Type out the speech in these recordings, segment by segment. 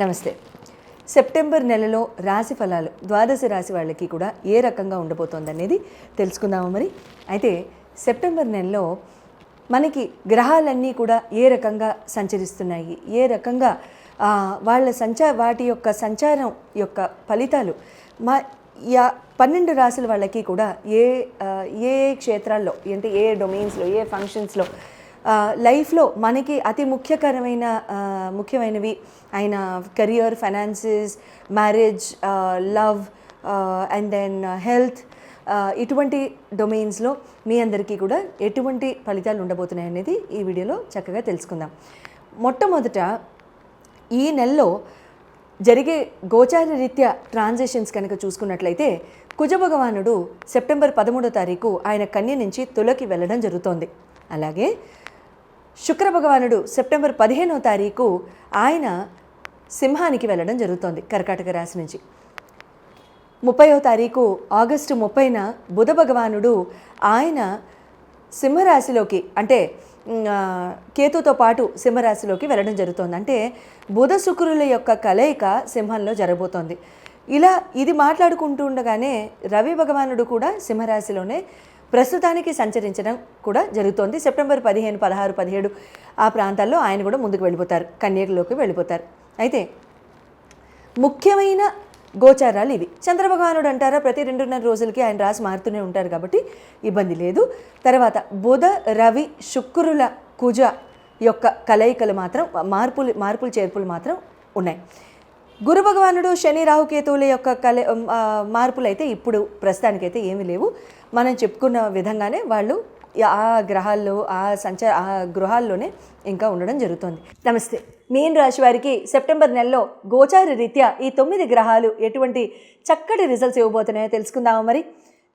నమస్తే. సెప్టెంబర్ నెలలో రాశి ఫలాలు ద్వాదశ రాశి వాళ్ళకి కూడా ఏ రకంగా ఉండబోతోంది అనేది తెలుసుకుందాము మరి. అయితే సెప్టెంబర్ నెలలో మనకి గ్రహాలన్నీ కూడా ఏ రకంగా సంచరిస్తున్నాయి? ఏ రకంగా వాళ్ళ సంచా వాటి యొక్క సంచారం యొక్క ఫలితాలు మా యా పన్నెండు రాసుల వాళ్ళకి కూడా ఏ ఏ క్షేత్రాల్లో అంటే ఏ డొమైన్స్లో ఏ ఫంక్షన్స్లో లైఫ్లో మనకి అతి ముఖ్యకరమైన ముఖ్యమైనవి ఆయన career finances marriage love and then health ఇటువంటి డొమైన్స్లో మీ అందరికీ కూడా ఎటువంటి ఫలితాలు ఉండబోతున్నాయి అనేది ఈ వీడియోలో చక్కగా తెలుసుకుందాం. మొట్టమొదట ఈ నెలలో జరిగే గోచార రీత్యా ట్రాన్సాక్షన్స్ కనుక చూసుకున్నట్లయితే కుజ భగవానుడు సెప్టెంబర్ పదమూడో తారీఖు ఆయన కన్య నుంచి తులకి వెళ్ళడం జరుగుతోంది. అలాగే శుక్ర భగవానుడు సెప్టెంబర్ పదిహేనో తారీఖు ఆయన సింహానికి వెళ్ళడం జరుగుతోంది కర్కాటక రాశి నుంచి. ముప్పయో తారీఖు ఆగస్టు ముప్పైన బుధ భగవానుడు ఆయన సింహరాశిలోకి అంటే కేతుతో పాటు సింహరాశిలోకి వెళ్ళడం జరుగుతోంది. అంటే బుధ శుక్రుల యొక్క కలయిక సింహంలో జరగబోతోంది. ఇలా ఇది మాట్లాడుకుంటూ ఉండగానే రవి భగవానుడు కూడా సింహరాశిలోనే ప్రస్తుతానికి సంచరించడం కూడా జరుగుతోంది. సెప్టెంబర్ పదిహేను పదహారు పదిహేడు ఆ ప్రాంతాల్లో ఆయన కూడా ముందుకు వెళ్ళిపోతారు. కన్యకలోకి వెళ్ళిపోతారు. అయితే ముఖ్యమైన గోచారాలు ఇవి. చంద్రభగవానుడు అంటారా ప్రతి రెండున్నర రోజులకి ఆయన రాసి మారుతూనే ఉంటారు కాబట్టి ఇబ్బంది లేదు. తర్వాత బుధ రవి శుక్రుల కుజ యొక్క కలయికలు మాత్రం మార్పులు మార్పులు చేర్పులు మాత్రం ఉన్నాయి. గురు భగవానుడు శని రాహుకేతువుల యొక్క కల మార్పులు అయితే ఇప్పుడు ప్రస్తుతానికైతే ఏమీ లేవు. మనం చెప్పుకున్న విధంగానే వాళ్ళు ఆ గ్రహాల్లో ఆ సంచార ఆ గృహాల్లోనే ఇంకా ఉండడం జరుగుతుంది. నమస్తే. మీన్ రాశి వారికి సెప్టెంబర్ నెలలో గోచార రీత్యా ఈ తొమ్మిది గ్రహాలు ఎటువంటి చక్కటి రిజల్ట్స్ ఇవ్వబోతున్నాయో తెలుసుకుందామా మరి?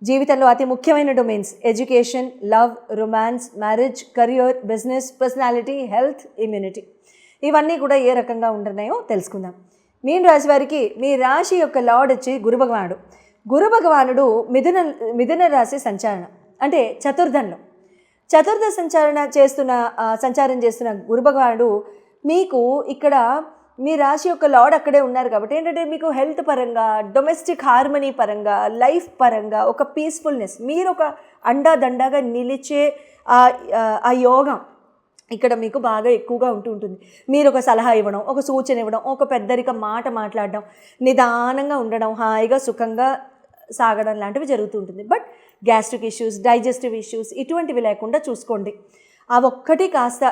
జీవితంలో అతి ముఖ్యమైన domains education love romance marriage career business personality health immunity. ఇవన్నీ కూడా ఏ రకంగా ఉంటున్నాయో తెలుసుకుందాం. మీన్ రాశి వారికి మీ రాశి యొక్క లార్డ్ వచ్చి గురు భగవానుడు గురు భగవానుడు మిథున మిథున రాశి సంచారణ అంటే చతుర్థంలో చతుర్థ సంచారణ చేస్తున్న సంచారం చేస్తున్న గురు భగవానుడు మీకు ఇక్కడ మీ రాశి యొక్క లార్డ్ అక్కడే ఉన్నారు కాబట్టి ఏంటంటే మీకు హెల్త్ పరంగా డొమెస్టిక్ హార్మనీ పరంగా లైఫ్ పరంగా ఒక పీస్ఫుల్నెస్ మీరు ఒక అండాదండాగా నిలిచే ఆ ఆ యోగం ఇక్కడ మీకు బాగా ఎక్కువగా ఉంటూ ఉంటుంది. మీరు ఒక సలహా ఇవ్వడం ఒక సూచన ఇవ్వడం ఒక పెద్దరిక మాట మాట్లాడడం నిదానంగా ఉండడం హాయిగా సుఖంగా సాగడం లాంటివి జరుగుతూ ఉంటుంది but gastric issues digestive issues ఇటువంటివి లేకుండా చూసుకోండి. ఆ ఒక్కటి కాస్త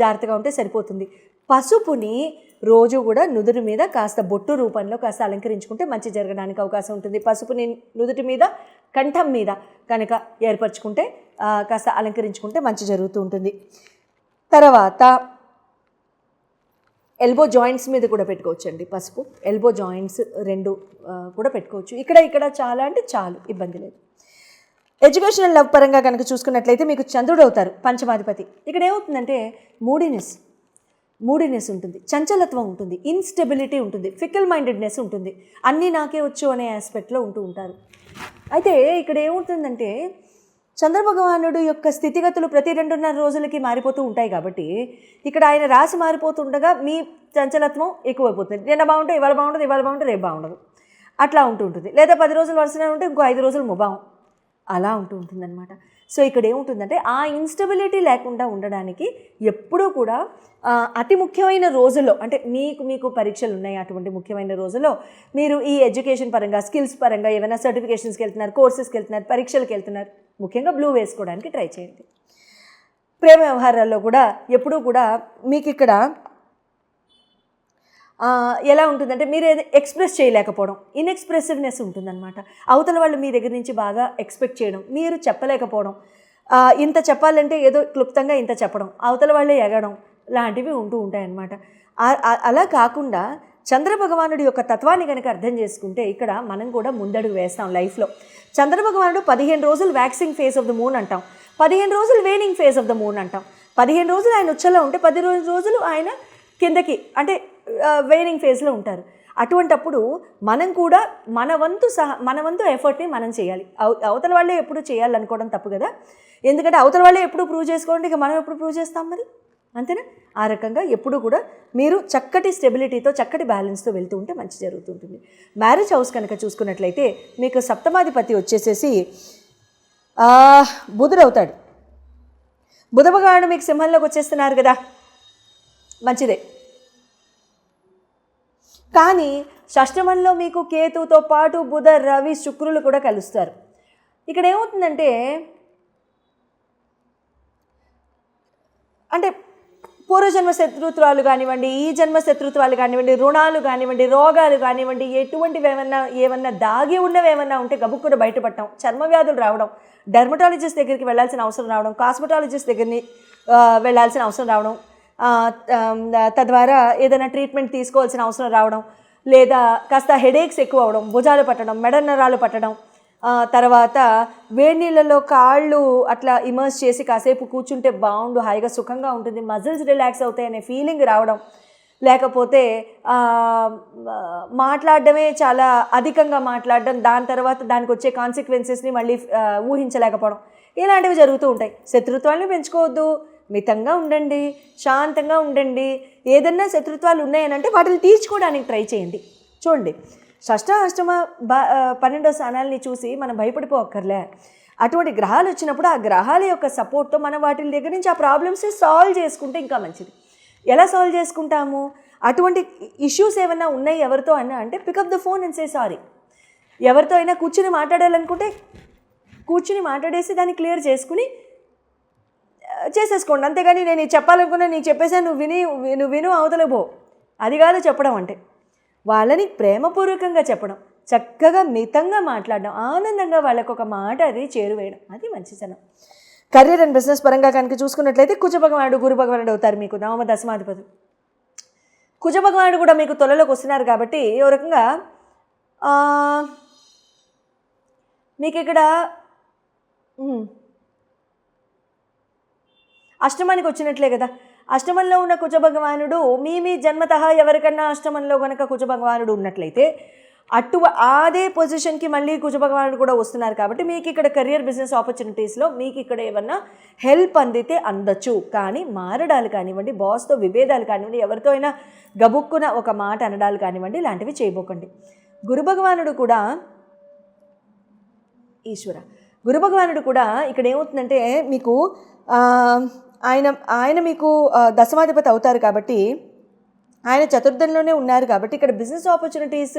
జాగ్రత్తగా ఉంటే సరిపోతుంది. పసుపుని రోజు కూడా నుదురు మీద కాస్త బొట్టు రూపంలో కాస్త అలంకరించుకుంటే మంచి జరగడానికి అవకాశం ఉంటుంది. పసుపుని నుదుటి మీద కంఠం మీద కనుక ఏర్పరచుకుంటే కాస్త అలంకరించుకుంటే మంచి జరుగుతూ ఉంటుంది. తర్వాత ఎల్బో జాయింట్స్ మీద కూడా పెట్టుకోవచ్చు అండి పసుపు. ఎల్బో జాయింట్స్ రెండు కూడా పెట్టుకోవచ్చు. ఇక్కడ ఇక్కడ చాలా అంటే చాలు ఇబ్బంది లేదు. ఎడ్యుకేషనల్ లవ్ పరంగా కనుక చూసుకున్నట్లయితే మీకు చంద్రుడు అవుతారు పంచమాధిపతి. ఇక్కడ ఏమవుతుందంటే మూడినెస్ మూడినెస్ ఉంటుంది చంచలత్వం ఉంటుంది ఇన్స్టెబిలిటీ ఉంటుంది ఫికల్ మైండెడ్నెస్ ఉంటుంది. అన్నీ నాకే వచ్చు అనే ఆస్పెక్ట్లో ఉంటూ ఉంటారు. అయితే ఇక్కడ ఏమవుతుందంటే చంద్రభగవానుడు యొక్క స్థితిగతులు ప్రతి రెండున్నర రోజులకి మారిపోతూ ఉంటాయి కాబట్టి ఇక్కడ ఆయన రాసి మారిపోతుండగా మీ చంచలత్వం ఎక్కువైపోతుంది. నిన్న బాగుంటే ఇవాళ బాగుంటుంది ఇవాళ బాగుంటే రేపు బాగుండదు. అట్లా ఉంటుంటుంది లేదా పది రోజులు వరుసనే ఉంటే ఇంకో ఐదు రోజులు ముభావం. అలా ఉంటూ ఉంటుందన్నమాట. సో ఇక్కడ ఏముంటుందంటే ఆ ఇన్స్టబిలిటీ లేకుండా ఉండడానికి ఎప్పుడూ కూడా అతి ముఖ్యమైన రోజుల్లో అంటే మీకు మీకు పరీక్షలు ఉన్నాయి అటువంటి ముఖ్యమైన రోజుల్లో మీరు ఈ ఎడ్యుకేషన్ పరంగా స్కిల్స్ పరంగా ఏమైనా సర్టిఫికేషన్స్కి వెళ్తున్నారు కోర్సెస్కి వెళ్తున్నారు పరీక్షలకు వెళ్తున్నారు ముఖ్యంగా బ్లూ వేసుకోవడానికి ట్రై చేయండి. ప్రేమ వ్యవహారాల్లో కూడా ఎప్పుడూ కూడా మీకు ఇక్కడ ఎలా ఉంటుందంటే మీరు ఎక్స్ప్రెస్ చేయలేకపోవడం. ఇన్ఎక్స్ప్రెసివ్నెస్ ఉంటుందన్నమాట. అవతల వాళ్ళు మీ దగ్గర నుంచి బాగా ఎక్స్పెక్ట్ చేయడం మీరు చెప్పలేకపోవడం. ఇంత చెప్పాలంటే ఏదో క్లుప్తంగా ఇంత చెప్పడం అవతల వాళ్ళే ఎగడం లాంటివి ఉంటూ ఉంటాయన్నమాట. అలా కాకుండా చంద్రభగవానుడి యొక్క తత్వాన్ని కనుక అర్థం చేసుకుంటే ఇక్కడ మనం కూడా ముందడుగు వేస్తాం లైఫ్లో. చంద్రభగవానుడు పదిహేను రోజులు waxing phase of the moon అంటాం. పదిహేను రోజులు waning phase of the moon అంటాం. పదిహేను రోజులు ఆయన ఉచ్చలో ఉంటే పది రోజు- రోజులు ఆయన కిందకి అంటే వెయినింగ్ ఫేజ్లో ఉంటారు. అటువంటప్పుడు మనం కూడా మన వంతు సహా మన వంతు ఎఫర్ట్ని మనం చేయాలి. అవ- అవతల వాళ్ళే ఎప్పుడు చేయాలనుకోవడం తప్పు కదా? ఎందుకంటే అవతల వాళ్ళే ఎప్పుడు ప్రూవ్ చేసుకోండి ఇక మనం ఎప్పుడు ప్రూవ్ చేస్తాం మరి? అంతేనా? ఆ రకంగా ఎప్పుడు కూడా మీరు చక్కటి స్టెబిలిటీతో చక్కటి బ్యాలెన్స్తో వెళ్తూ ఉంటే మంచి జరుగుతుంటుంది. మ్యారేజ్ హౌస్ కనుక చూసుకున్నట్లయితే మీకు సప్తమాధిపతి వచ్చేసేసి ఆ, బుధుడు అవుతాడు. బుధ మీకు సింహంలోకి వచ్చేస్తున్నారు కదా? మంచిదే. కానీ షష్టమంలో మీకు కేతువుతో పాటు బుధ రవి శుక్రులు కూడా కలుస్తారు. ఇక్కడ ఏమవుతుందంటే అంటే పూర్వజన్మ శత్రుత్వాలు కానివ్వండి ఈ జన్మ శత్రుత్వాలు కానివ్వండి రుణాలు కానివ్వండి రోగాలు కానివ్వండి ఎటువంటివి ఏమన్నా ఏమన్నా దాగి ఉన్నవి ఏమన్నా ఉంటే గబుక్కున బయటపడటం చర్మ వ్యాధులు రావడం డెర్మటాలజిస్ట్ దగ్గరికి వెళ్ళాల్సిన అవసరం రావడం కాస్మెటాలజిస్ట్ దగ్గరని వెళ్ళాల్సిన అవసరం రావడం తద్వారా ఏదైనా ట్రీట్మెంట్ తీసుకోవాల్సిన అవసరం రావడం లేదా కాస్త హెడేక్స్ ఎక్కువ అవడం భుజాలు పట్టడం మెడ నరాలు పట్టడం తర్వాత వేడి నీళ్ళలో కాళ్ళు అట్లా ఇమర్స్ చేసి కాసేపు కూర్చుంటే బాగుండు హాయిగా సుఖంగా ఉంటుంది మజిల్స్ రిలాక్స్ అవుతాయి అనే ఫీలింగ్ రావడం. లేకపోతే మాట్లాడడమే చాలా అధికంగా మాట్లాడడం దాని తర్వాత దానికి వచ్చే కాన్సిక్వెన్సెస్ని మళ్ళీ ఊహించలేకపోవడం. ఇలాంటివి జరుగుతూ ఉంటాయి. శత్రుత్వాన్ని పెంచుకోవద్దు మితంగా ఉండండి శాంతంగా ఉండండి. ఏదన్నా శత్రుత్వాలు ఉన్నాయనంటే వాటిని తీర్చుకోవడానికి ట్రై చేయండి. చూడండి షష్ట అష్టమ బ పన్నెండో స్థానాలని చూసి మనం భయపడిపోక్కర్లే అటువంటి గ్రహాలు వచ్చినప్పుడు ఆ గ్రహాల యొక్క సపోర్ట్తో మనం వాటి దగ్గర నుంచి ఆ ప్రాబ్లమ్స్ సాల్వ్ చేసుకుంటే ఇంకా మంచిది. ఎలా సాల్వ్ చేసుకుంటాము? అటువంటి ఇష్యూస్ ఏమైనా ఉన్నాయి ఎవరితో అయినా అంటే pick up the phone and say sorry. ఎవరితో అయినా కూర్చుని మాట్లాడాలనుకుంటే కూర్చుని మాట్లాడేసి దాన్ని క్లియర్ చేసుకుని చేసేసుకోండి. అంతేగాని నేను చెప్పాలనుకున్నా నీకు చెప్పేసా నువ్వు విని నువ్వు విను అవతల పో. అది కాదు చెప్పడం అంటే. వాళ్ళని ప్రేమపూర్వకంగా చెప్పడం చక్కగా మితంగా మాట్లాడడం ఆనందంగా వాళ్ళకు ఒక మాట అది చేరువేయడం అది మంచితనం. కెరీర్ అండ్ బిజినెస్ పరంగా కనుక చూసుకున్నట్లయితే కుజ భగవానుడు గురు భగవానుడు అవుతారు మీకు నవమ దశమాధిపతి. కుజ భగవానుడు కూడా మీకు తొలలోకి వస్తున్నారు కాబట్టి ఓ రకంగా మీకు ఇక్కడ అష్టమానికి వచ్చినట్లే కదా. అష్టమంలో ఉన్న కుజ భగవానుడు మీ మీ జన్మత ఎవరికన్నా అష్టమంలో కనుక కుజ భగవానుడు ఉన్నట్లయితే అటు అదే పొజిషన్కి మళ్ళీ కుజ భగవానుడు కూడా వస్తున్నారు కాబట్టి మీకు ఇక్కడ కెరియర్ బిజినెస్ ఆపర్చునిటీస్లో మీకు ఇక్కడ ఏమన్నా హెల్ప్ అందితే అందచ్చు. కానీ మారడాలు కానివ్వండి బాస్తో విభేదాలు కానివ్వండి ఎవరితో అయినా గబుక్కున ఒక మాట అనడాలు కానివ్వండి ఇలాంటివి చేయబోకండి. గురు భగవానుడు కూడా ఈశ్వర. గురు భగవానుడు కూడా ఇక్కడ ఏమవుతుందంటే మీకు ఆయన ఆయన మీకు దశమాధిపతి అవుతారు కాబట్టి ఆయన చతుర్థంలోనే ఉన్నారు కాబట్టి ఇక్కడ బిజినెస్ ఆపర్చునిటీస్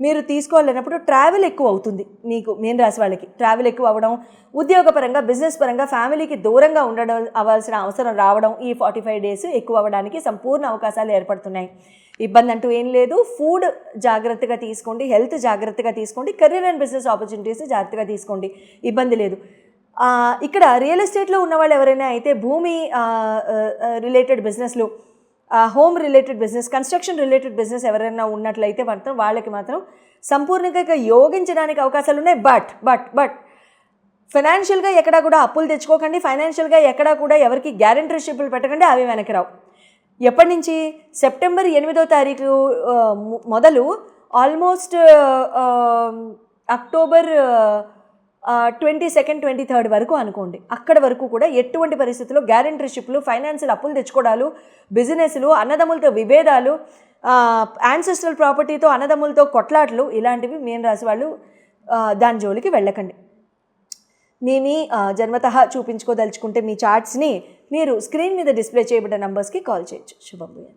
మీరు తీసుకోవాలన్నప్పుడు ట్రావెల్ ఎక్కువ అవుతుంది మీకు మెయిన్ రాశి వాళ్ళకి. ట్రావెల్ ఎక్కువ అవ్వడం ఉద్యోగపరంగా బిజినెస్ పరంగా ఫ్యామిలీకి దూరంగా ఉండడం అవ్వాల్సిన అవసరం రావడం ఈ ఫార్టీ ఫైవ్ డేస్ ఎక్కువ అవ్వడానికి సంపూర్ణ అవకాశాలు ఏర్పడుతున్నాయి. ఇబ్బంది అంటూ ఏం లేదు. ఫుడ్ జాగ్రత్తగా తీసుకోండి హెల్త్ జాగ్రత్తగా తీసుకోండి కెరీర్ అండ్ బిజినెస్ ఆపర్చునిటీస్ జాగ్రత్తగా తీసుకోండి. ఇబ్బంది లేదు. ఇక్కడ రియల్ ఎస్టేట్లో ఉన్న వాళ్ళు ఎవరైనా అయితే భూమి రిలేటెడ్ బిజినెస్లు home related business construction related business ఎవరైనా ఉన్నట్లయితే మాత్రం వాళ్ళకి మాత్రం సంపూర్ణంగా యోగించడానికి అవకాశాలు ఉన్నాయి. బట్ బట్ బట్ ఫైనాన్షియల్గా ఎక్కడా కూడా అప్పులు తెచ్చుకోకండి. ఫైనాన్షియల్గా ఎక్కడా కూడా ఎవరికి గ్యారంటీషిప్లు పెట్టకండి. అవి వెనక్కి రావు. ఎప్పటి నుంచి? సెప్టెంబర్ ఎనిమిదో తారీఖు మొదలు almost October twenty second twenty third వరకు అనుకోండి. అక్కడ వరకు కూడా ఎటువంటి పరిస్థితుల్లో గ్యారంటీషిప్లు ఫైనాన్షియల్ అప్పులు తెచ్చుకోవడాలు బిజినెస్లు అన్నదమ్ములతో విభేదాలు యాన్సెస్ట్రల్ ప్రాపర్టీతో అన్నదమ్ములతో కొట్లాట్లు ఇలాంటివి మీన రాశి వాళ్ళు దాని జోలికి వెళ్ళకండి. మీ మీ జన్మతః చూపించుకోదలుచుకుంటే మీ చార్ట్స్ని మీరు స్క్రీన్ మీద డిస్ప్లే చేయబడ్డ నంబర్స్కి కాల్ చేయొచ్చు. శుభం